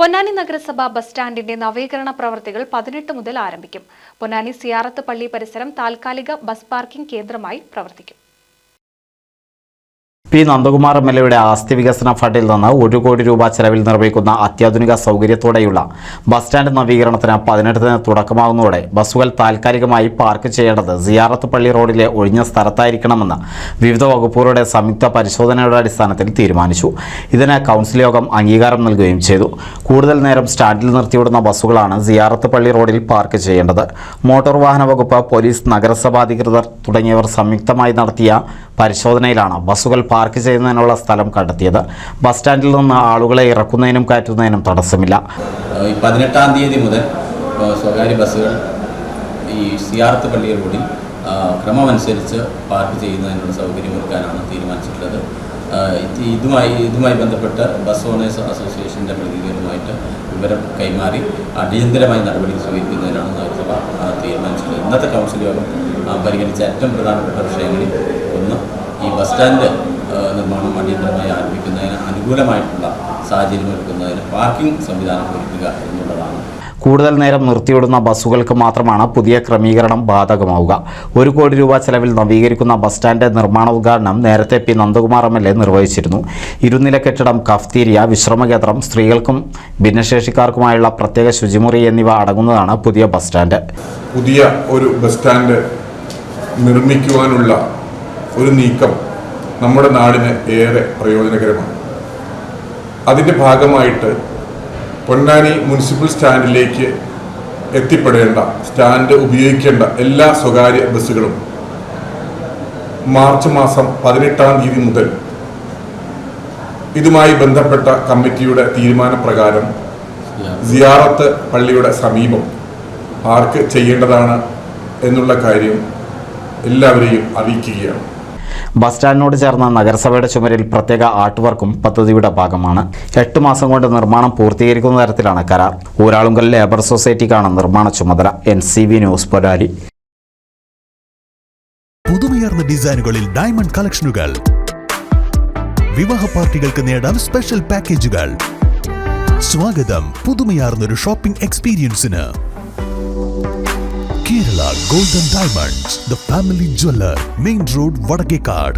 പൊന്നാനി നഗരസഭ ബസ് സ്റ്റാൻഡിന്റെ നവീകരണ പ്രവർത്തികൾ പതിനെട്ട് മുതൽ ആരംഭിക്കും. പൊന്നാനി സിയാറത്ത് പള്ളി പരിസരം താൽക്കാലിക ബസ് പാർക്കിംഗ് കേന്ദ്രമായി പ്രവർത്തിക്കും. പി നന്ദകുമാർ എം എൽ എയുടെ ആസ്തി വികസന ഫണ്ടിൽ നിന്ന് ഒരു കോടി രൂപ ചെലവിൽ നിർമ്മിക്കുന്ന അത്യാധുനിക സൗകര്യത്തോടെയുള്ള ബസ് സ്റ്റാൻഡ് നവീകരണത്തിന് പതിനെട്ടിന് തുടക്കമാകുന്നതോടെ ബസ്സുകൾ താൽക്കാലികമായി പാർക്ക് ചെയ്യേണ്ടത് സിയാറത്ത് പള്ളി റോഡിലെ ഒഴിഞ്ഞ സ്ഥലത്തായിരിക്കണമെന്ന് വിവിധ വകുപ്പുകളുടെ സംയുക്ത പരിശോധനയുടെ അടിസ്ഥാനത്തിൽ തീരുമാനിച്ചു. ഇതിന് കൗൺസിൽ യോഗം അംഗീകാരം നൽകുകയും ചെയ്തു. കൂടുതൽ നേരം സ്റ്റാൻഡിൽ നിർത്തിവിടുന്ന ബസ്സുകളാണ് സിയാറത്ത് പള്ളി റോഡിൽ പാർക്ക് ചെയ്യേണ്ടത്. മോട്ടോർ വാഹന വകുപ്പ് പോലീസ് നഗരസഭാധികൃതർ തുടങ്ങിയവർ സംയുക്തമായി നടത്തിയ പരിശോധനയിലാണ് ബസ്സുകൾ പാർക്ക് ചെയ്യുന്നതിനുള്ള സ്ഥലം കണ്ടെത്തിയത്. ബസ് സ്റ്റാൻഡിൽ നിന്ന് ആളുകളെ ഇറക്കുന്നതിനും കയറ്റുന്നതിനും തടസ്സമില്ല. പതിനെട്ടാം തീയതി മുതൽ സ്വകാര്യ ബസ്സുകൾ ഈ സിയാർത്ത് പള്ളി റോഡിൽ ക്രമമനുസരിച്ച് പാർക്ക് ചെയ്യുന്നതിനുള്ള സൗകര്യം ഒരുക്കാനാണ് തീരുമാനിച്ചിട്ടുള്ളത്. ഇതുമായി ഇതുമായി ബന്ധപ്പെട്ട് ബസ് ഓണേഴ്സ് അസോസിയേഷന്റെ പ്രതിനിധികളുമായിട്ട് വിവരം കൈമാറി അടിയന്തരമായി നടപടി സ്വീകരിക്കുന്നതിനാണ് നഗരസഭ തീരുമാനിച്ചിട്ടുള്ളത്. ഇന്നത്തെ കൗൺസിൽ യോഗം പരിഗണിച്ച ഏറ്റവും പ്രധാനപ്പെട്ട വിഷയങ്ങളിൽ ഒന്ന് ഈ ബസ് സ്റ്റാൻഡ് നിർമ്മാണം അടിയന്തരമായി ആരംഭിക്കുന്നതിന് അനുകൂലമായിട്ടുള്ള സാഹചര്യം ഒരുക്കുന്നതിന് പാർക്കിംഗ് സംവിധാനം ഒരുക്കുക എന്നുള്ളതാണ്. കൂടുതൽ നേരം നിർത്തിയിടുന്ന ബസ്സുകൾക്ക് മാത്രമാണ് പുതിയ ക്രമീകരണം ബാധകമാവുക. ഒരു കോടി രൂപ ചെലവിൽ നവീകരിക്കുന്ന ബസ് സ്റ്റാൻഡ് നിർമ്മാണ ഉദ്ഘാടനം നേരത്തെ P. Nandakumar M. L. A നിർവഹിച്ചിരുന്നു. ഇരുനില കെട്ടിടം കഫ്തീരിയ വിശ്രമകേന്ദ്രം സ്ത്രീകൾക്കും ഭിന്നശേഷിക്കാർക്കുമായുള്ള പ്രത്യേക ശുചിമുറി എന്നിവ അടങ്ങുന്നതാണ് പുതിയ ബസ് സ്റ്റാൻഡ്. പുതിയ ഒരു ബസ് സ്റ്റാൻഡ് നിർമ്മിക്കുവാനുള്ള ഒരു നീക്കം നമ്മുടെ നാടിന് ഏറെ പ്രയോജനകരമാണ്. അതിന്റെ ഭാഗമായിട്ട് പൊന്നാനി മുനിസിപ്പൽ സ്റ്റാൻഡിലേക്ക് എത്തിപ്പെടേണ്ട സ്റ്റാൻഡ് ഉപയോഗിക്കേണ്ട എല്ലാ സ്വകാര്യ ബസ്സുകളും മാർച്ച് മാസം പതിനെട്ടാം തീയതി മുതൽ ഇതുമായി ബന്ധപ്പെട്ട കമ്മിറ്റിയുടെ തീരുമാനപ്രകാരം സിയാറത്ത് പള്ളിയുടെ സമീപം പാർക്ക് ചെയ്യേണ്ടതാണ് എന്നുള്ള കാര്യം എല്ലാവരെയും അറിയിക്കുകയാണ്. ബസ് സ്റ്റാൻഡിനോട് ചേർന്ന നഗരസഭയുടെ ചുമരിൽ പ്രത്യേക ആർട്ട് വർക്കും പദ്ധതിയുടെ ഭാഗമാണ്. എട്ട് മാസം കൊണ്ട് നിർമ്മാണം പൂർത്തീകരിക്കുന്ന തരത്തിലാണ് കരാർ. ഊരാളുങ്കൽ ലേബർ സൊസൈറ്റിക്കാണ് നിർമ്മാണ ചുമതല. എൻ സി വി ന്യൂസ് പൊരാരി പുതുമയർന്ന ഡിസൈനുകളിൽ ഡയമണ്ട് കളക്ഷനുകൾ. വിവാഹ പാർട്ടികൾക്ക് നേടാം സ്പെഷ്യൽ പാക്കേജുകൾ. സ്വാഗതം പുതുമയാർന്നൊരു ഷോപ്പിംഗ് എക്സ്പീരിയൻസിന്. Kerala Golden Diamonds the family jeweller main road Vadakkekad